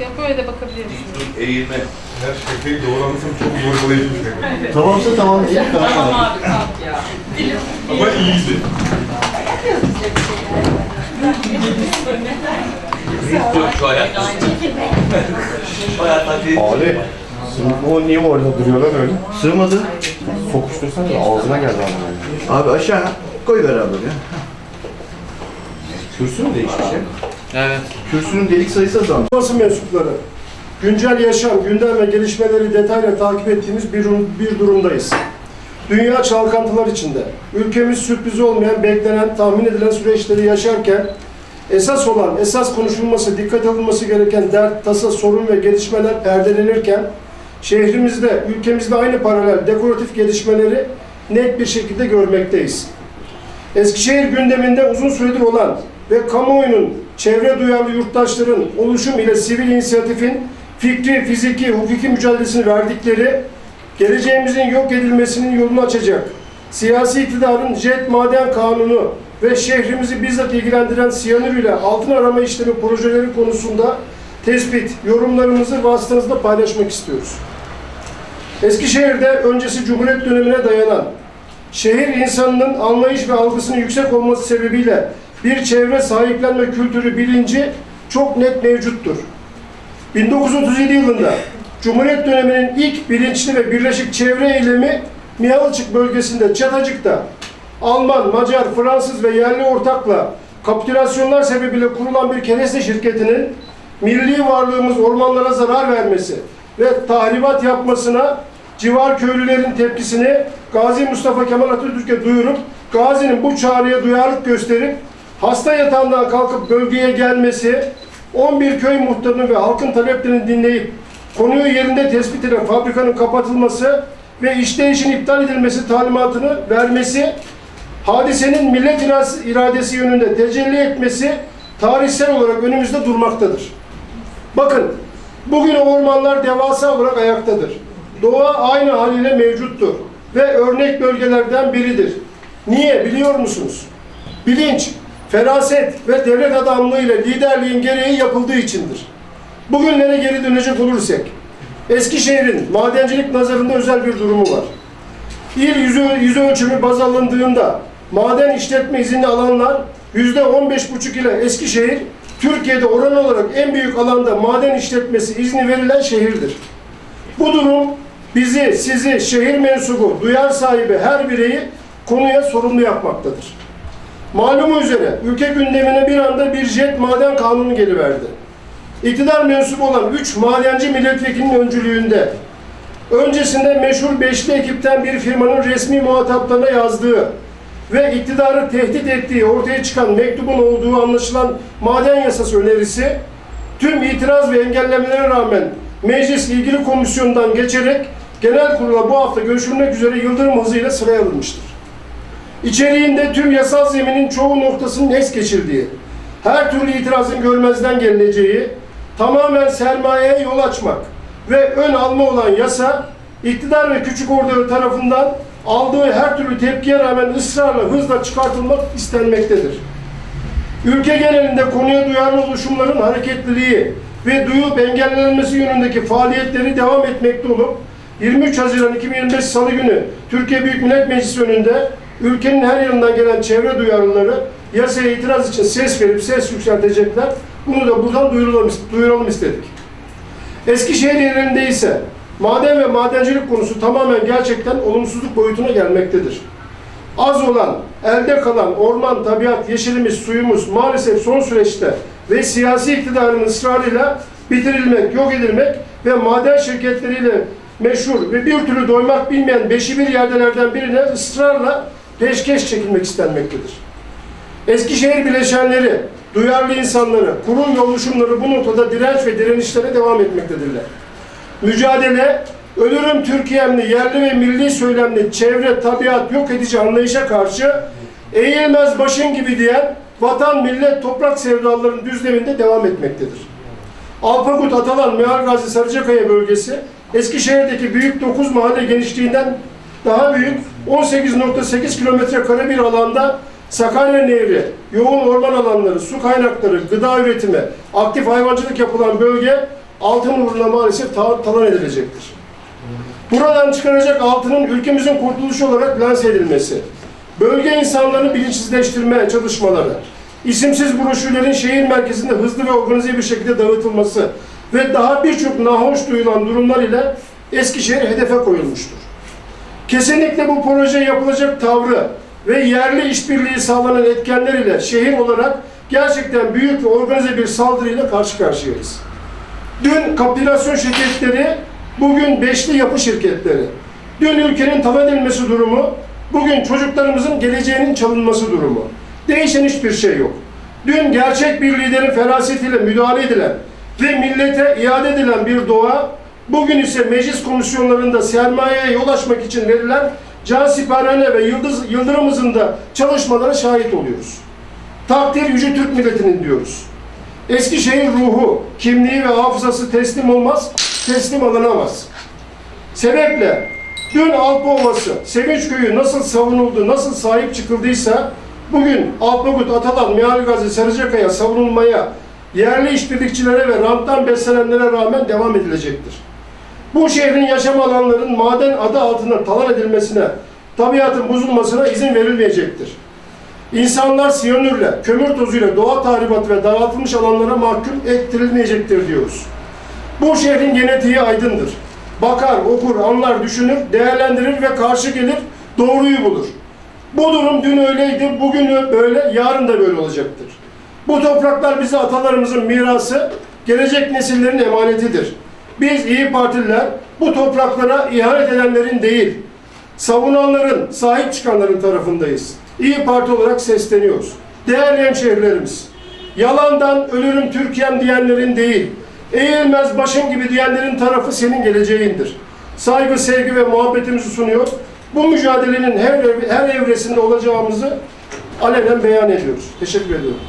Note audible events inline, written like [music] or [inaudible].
Ya böyle de bakabiliyorsunuz. Dur eğilme. Her şekil doğranırsam çok zorbalayıcı bir şey. Tamamsa tamam. [laughs] Tamam abi kalk ya. Ama iyiydi. Şu hadi. Abi. O niye orada duruyor lan öyle? Sığmadı. Sokuştursana da ağzına geldi ama. Abi aşağı koy ver abi ya. Kürsü mü değişmiş ya? Evet. Kürsünün delik sayısı azalmış. Basın mensupları, güncel yaşam, gündem ve gelişmeleri detayla takip ettiğimiz bir, bir durumdayız. Dünya çalkantılar içinde. Ülkemiz sürpriz olmayan, beklenen, tahmin edilen süreçleri yaşarken esas olan, esas konuşulması, dikkat alınması gereken dert, tasa, sorun ve gelişmeler perdelenirken şehrimizde, ülkemizde aynı paralel dekoratif gelişmeleri net bir şekilde görmekteyiz. Eskişehir gündeminde uzun süredir olan ve kamuoyunun çevre duyarlı yurttaşların oluşum ile sivil inisiyatifin fikri, fiziki, hukuki mücadelesini verdikleri, geleceğimizin yok edilmesinin yolunu açacak, siyasi iktidarın jet maden kanunu ve şehrimizi bizzat ilgilendiren siyanür ile altın arama işlemi projeleri konusunda tespit, yorumlarımızı vasıtanızda paylaşmak istiyoruz. Eskişehir'de öncesi Cumhuriyet dönemine dayanan şehir insanının anlayış ve algısının yüksek olması sebebiyle bir çevre sahiplenme kültürü bilinci çok net mevcuttur. 1937 yılında Cumhuriyet döneminin ilk bilinçli ve birleşik çevre eylemi Mihalıçık bölgesinde Çatacık'ta Alman, Macar, Fransız ve yerli ortakla kapitülasyonlar sebebiyle kurulan bir kereste şirketinin milli varlığımız ormanlara zarar vermesi ve tahribat yapmasına civar köylülerin tepkisini Gazi Mustafa Kemal Atatürk'e duyurup Gazi'nin bu çağrıya duyarlılık gösterip hasta yatağından kalkıp bölgeye gelmesi, 11 köy muhtarını ve halkın taleplerini dinleyip konuyu yerinde tespit eden fabrikanın kapatılması ve işleyişin iptal edilmesi talimatını vermesi, hadisenin millet iradesi yönünde tecelli etmesi tarihsel olarak önümüzde durmaktadır. Bakın, bugün ormanlar devasa olarak ayaktadır. Doğa aynı haliyle mevcuttur ve örnek bölgelerden biridir. Niye biliyor musunuz? Bilinç, feraset ve devlet adamlığı ile liderliğin gereği yapıldığı içindir. Bugünlere geri dönecek olursak, Eskişehir'in madencilik nazarında özel bir durumu var. İl yüzü, yüz ölçümü baz alındığında maden işletme izni alanlar yüzde on beş buçuk ile Eskişehir Türkiye'de oran olarak en büyük alanda maden işletmesi izni verilen şehirdir. Bu durum bizi, sizi, şehir mensubu, duyar sahibi her bireyi konuya sorumlu yapmaktadır. Malumu üzere ülke gündemine bir anda bir jet maden kanunu geliverdi. İktidar mensubu olan 3 madenci milletvekilinin öncülüğünde öncesinde meşhur beşli ekipten bir firmanın resmi muhataplarına yazdığı ve iktidarı tehdit ettiği ortaya çıkan mektubun olduğu anlaşılan maden yasası önerisi tüm itiraz ve engellemelere rağmen meclis ilgili komisyondan geçerek genel kurula bu hafta görüşülmek üzere yıldırım hızıyla sıraya alınmıştır. İçeriğinde tüm yasal zeminin çoğu noktasının es geçildiği, her türlü itirazın görmezden gelineceği, tamamen sermayeye yol açmak ve ön alma olan yasa, iktidar ve küçük ordu tarafından aldığı her türlü tepkiye rağmen ısrarla, hızla çıkartılmak istenmektedir. Ülke genelinde konuya duyarlı oluşumların hareketliliği ve duyup engellenmesi yönündeki faaliyetleri devam etmekte olup 23 Haziran 2025 Salı günü Türkiye Büyük Millet Meclisi önünde ülkenin her yanından gelen çevre duyarlıları yasaya itiraz için ses verip ses yükseltecekler. Bunu da buradan duyuralım, duyuralım istedik. Eskişehir yerinde ise maden ve madencilik konusu tamamen gerçekten olumsuzluk boyutuna gelmektedir. Az olan, elde kalan orman, tabiat, yeşilimiz, suyumuz maalesef son süreçte ve siyasi iktidarın ısrarıyla bitirilmek, yok edilmek ve maden şirketleriyle meşhur ve bir türlü doymak bilmeyen beşi bir yerdelerden birine ısrarla peşkeş çekilmek istenmektedir. Eskişehir bileşenleri, duyarlı insanları, kurum ve oluşumları bu noktada direnç ve direnişlere devam etmektedirler. Mücadele, ölürüm Türkiye'mli, yerli ve milli söylemli, çevre, tabiat yok edici anlayışa karşı eğilmez başın gibi diyen vatan, millet, toprak sevdalarının düzleminde devam etmektedir. Alpagut, Atalan, Mealgazi, Sarıcakaya bölgesi Eskişehir'deki büyük 9 mahalle genişliğinden daha büyük 18.8 kilometre kare bir alanda Sakarya Nehri, yoğun orman alanları, su kaynakları, gıda üretimi, aktif hayvancılık yapılan bölge altın uğruna maalesef ta- talan edilecektir. Buradan çıkaracak altının ülkemizin kurtuluşu olarak lanse edilmesi, bölge insanlarını bilinçsizleştirme çalışmaları, isimsiz broşürlerin şehir merkezinde hızlı ve organize bir şekilde dağıtılması ve daha birçok nahoş duyulan durumlar ile Eskişehir hedefe koyulmuştur. Kesinlikle bu proje yapılacak tavrı ve yerli işbirliği sağlanan etkenler ile şehir olarak gerçekten büyük ve organize bir saldırıyla karşı karşıyayız. Dün kapitülasyon şirketleri, bugün beşli yapı şirketleri. Dün ülkenin talan edilmesi durumu, bugün çocuklarımızın geleceğinin çalınması durumu. Değişen hiçbir şey yok. Dün gerçek bir liderin ferasetiyle müdahale edilen ve millete iade edilen bir doğa, bugün ise meclis komisyonlarında sermayeye yol açmak için verilen can siparhane ve yıldız, yıldırımızın da çalışmalara şahit oluyoruz. Takdir yüce Türk milletinin diyoruz. Eskişehir ruhu, kimliği ve hafızası teslim olmaz, teslim alınamaz. Sebeple dün Alpa Ovası, Sevinç Köyü nasıl savunuldu, nasıl sahip çıkıldıysa bugün Alpagut, Atalan, Mihal Gazi, Sarıcakaya savunulmaya yerli işbirlikçilere ve ranttan beslenenlere rağmen devam edilecektir. Bu şehrin yaşam alanlarının maden adı altında talan edilmesine, tabiatın bozulmasına izin verilmeyecektir. İnsanlar siyanürle, kömür tozuyla doğa tahribatı ve dağıtılmış alanlara mahkum ettirilmeyecektir diyoruz. Bu şehrin genetiği aydındır. Bakar, okur, anlar, düşünür, değerlendirir ve karşı gelir, doğruyu bulur. Bu durum dün öyleydi, bugün böyle, yarın da böyle olacaktır. Bu topraklar bize atalarımızın mirası, gelecek nesillerin emanetidir. Biz iyi Partililer bu topraklara ihanet edenlerin değil, savunanların, sahip çıkanların tarafındayız. İyi Parti olarak sesleniyoruz. Değerli hemşehrilerimiz, yalandan ölürüm Türkiye'm diyenlerin değil, eğilmez başım gibi diyenlerin tarafı senin geleceğindir. Saygı, sevgi ve muhabbetimizi sunuyor. Bu mücadelenin her, her evresinde olacağımızı alenen beyan ediyoruz. Teşekkür ediyorum.